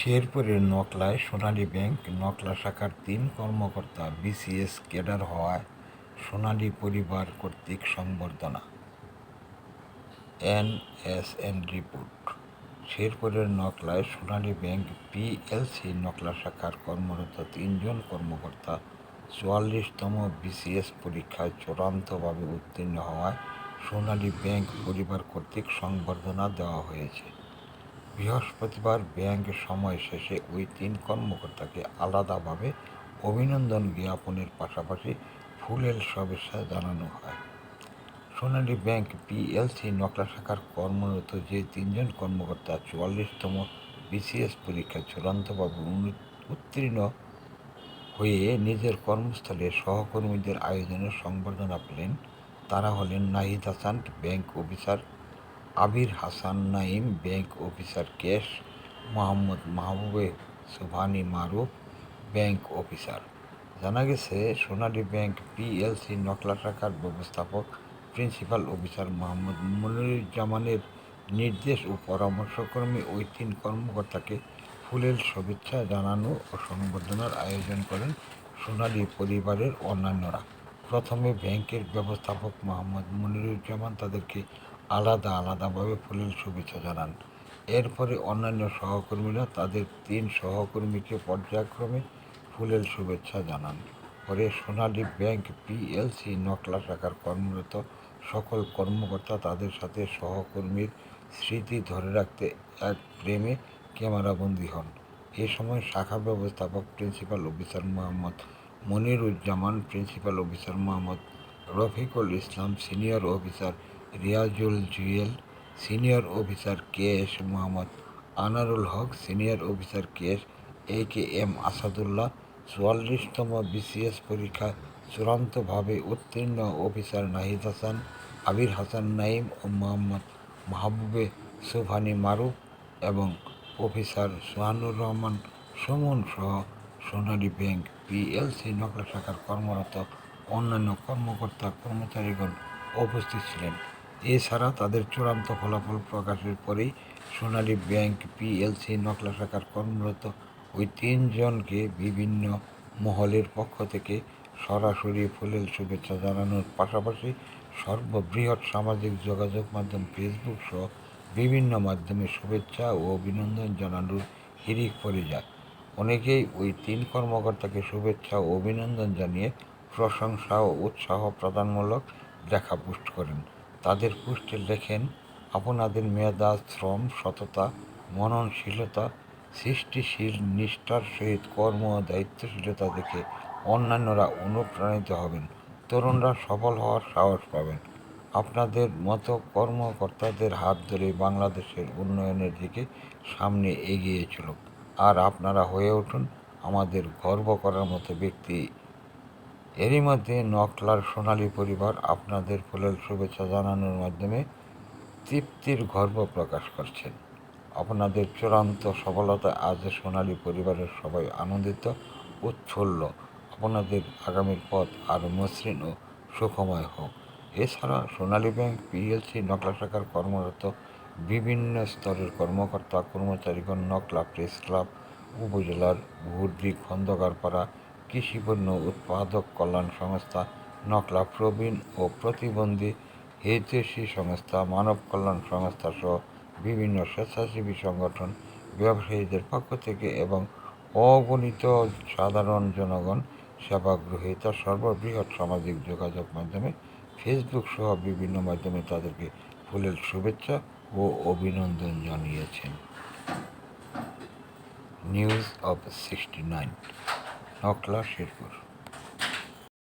শেরপুরের নকলায় সোনালী ব্যাংক, নকলা শাখার তিন কর্মকর্তা বিসিএস ক্যাডার হওয়ায় সোনালী পরিবার কর্তৃক সংবর্ধনা। NSN report. শেরপুরের নকলায় সোনালী ব্যাংক পিএলসি নকলা শাখার কর্মরত তিনজন কর্মকর্তা চুয়াল্লিশতম বিসিএস পরীক্ষায় চূড়ান্তভাবে উত্তীর্ণ হওয়ায় সোনালী ব্যাংক পরিবার কর্তৃক সংবর্ধনা দেওয়া হয়েছে। বৃহস্পতিবার ব্যাংক সময় শেষে ওই তিন কর্মকর্তাকে আলাদাভাবে অভিনন্দন জ্ঞাপনের পাশাপাশি ফুলের শুভেচ্ছা জানানো হয়। সোনালী ব্যাংক পিএলসি নকলা শাখার কর্মরত যে তিনজন কর্মকর্তা চুয়াল্লিশতম বিসিএস পরীক্ষায় চূড়ান্তভাবে উত্তীর্ণ হয়ে নিজের কর্মস্থলে সহকর্মীদের আয়োজনে সংবর্ধনা পেলেন, তারা হলেন Nahid Hasan, bank officer Abir Hasan Naim bank officer cash, Mohammad Mahbube Subhani Maruf bank officer. জানা গেছে, সোনালী ব্যাংক পিএলসি নকলা টাকার ব্যবস্থাপক প্রিন্সিপাল অফিসার মোহাম্মদ মনিরুজ্জামানের নির্দেশ ও পরামর্শক্রমে ওই তিন কর্মকর্তাকে ফুলের শুভেচ্ছা জানানো ও সংবর্ধনার আয়োজন করেন সোনালী পরিবারের অন্যান্যরা। প্রথমে ব্যাংকের ব্যবস্থাপক মোহাম্মদ মনিরুজ্জামান তাদেরকে আলাদা আলাদাভাবে ফুলের শুভেচ্ছা জানান। এরপরে অন্যান্য সহকর্মীরা তাদের তিন সহকর্মীকে পর্যায়ক্রমে ফুলের শুভেচ্ছা জানান। পরে সোনালী ব্যাংক পিএলসি নকলা শাখার কর্মরত সকল কর্মকর্তা তাদের সাথে সহকর্মীর স্মৃতি ধরে রাখতে এক প্রেমে ক্যামেরাবন্দী হন। এ সময় শাখা ব্যবস্থাপক principal officer Mohammad Moniruzzaman, principal officer Mohammad Rafiqul Islam, senior officer Riazul Jewel, senior officer K S Mohammad Anarul Haque, senior officer K S A K M Asadullah, চুয়াল্লিশতম BCS পরীক্ষায় চূড়ান্তভাবে উত্তীর্ণ অফিসার নাহিদ হাসান, আবির হাসান নাইম ও মোহাম্মদ মাহবুবে সুবহানি মারুফ এবং অফিসার সোহানুর রহমান সুমন সহ সোনালী bank PLC Nakla শাখার কর্মরত অন্যান্য কর্মকর্তা কর্মচারীগণ উপস্থিত ছিলেন। এছাড়া তাদের চূড়ান্ত ফলাফল প্রকাশের পরেই সোনালী ব্যাংক পিএলসি নকলা শাখার কর্মরত ওই তিনজনকে বিভিন্ন মহলের পক্ষ থেকে সরাসরি ফুলেল শুভেচ্ছা জানানোর পাশাপাশি সর্ববৃহৎ সামাজিক যোগাযোগ মাধ্যম ফেসবুক সহ বিভিন্ন মাধ্যমে শুভেচ্ছা ও অভিনন্দন জানানোর হিরিক পড়ে যায়। অনেকেই ওই তিন কর্মকর্তাকে শুভেচ্ছা ও অভিনন্দন জানিয়ে প্রশংসা ও উৎসাহ প্রদানমূলক দেখা পোস্ট করেন। তাদের পোস্টে লেখেন আপনাদের মেধা, শ্রম, সততা, মননশীলতা, সৃষ্টিশীল নিষ্ঠার সহিত কর্ম ও দায়িত্বশীলতা দেখে অন্যান্যরা অনুপ্রাণিত হবেন। তরুণরা সফল হওয়ার সাহস পাবেন। আপনাদের মতো কর্মকর্তাদের হাত ধরে বাংলাদেশের উন্নয়নের দিকে সামনে এগিয়ে চলুক। আর আপনারা হয়ে উঠুন আমাদের গর্ব করার মতো ব্যক্তি এরই মধ্যে নকলার সোনালী পরিবার আপনাদের ফুলের শুভেচ্ছা জানানোর মাধ্যমে তৃপ্তির গর্ব প্রকাশ করছেন। আপনাদের চূড়ান্ত সফলতা আজ সোনালী পরিবারের সবাই আনন্দিত, উৎফুল্ল। আপনাদের আগামীর পথ আরও মসৃণ ও সুখময় হোক। এছাড়া সোনালী ব্যাংক, পিএলসি, নকলা শাখার কর্মরত বিভিন্ন স্তরের কর্মকর্তা, কর্মচারীগণ নকলা প্রেস ক্লাব উপজেলার ঘুরদি খন্দকারপাড়া কৃষিপণ্য উৎপাদক কল্যাণ সংস্থা নকলা প্রবীণ ও প্রতিবন্ধী হিতৈষী সংস্থা, মানব কল্যাণ সংস্থা সহ বিভিন্ন স্বেচ্ছাসেবী সংগঠন, ব্যবসায়ীদের পক্ষ থেকে এবং অগণিত সাধারণ জনগণ সেবা গ্রহীত সর্ববৃহৎ সামাজিক যোগাযোগ মাধ্যমে ফেসবুক সহ বিভিন্ন মাধ্যমে তাদেরকে ফুলের শুভেচ্ছা ও অভিনন্দন জানিয়েছেন। News of sixty nine Nakla Sherpur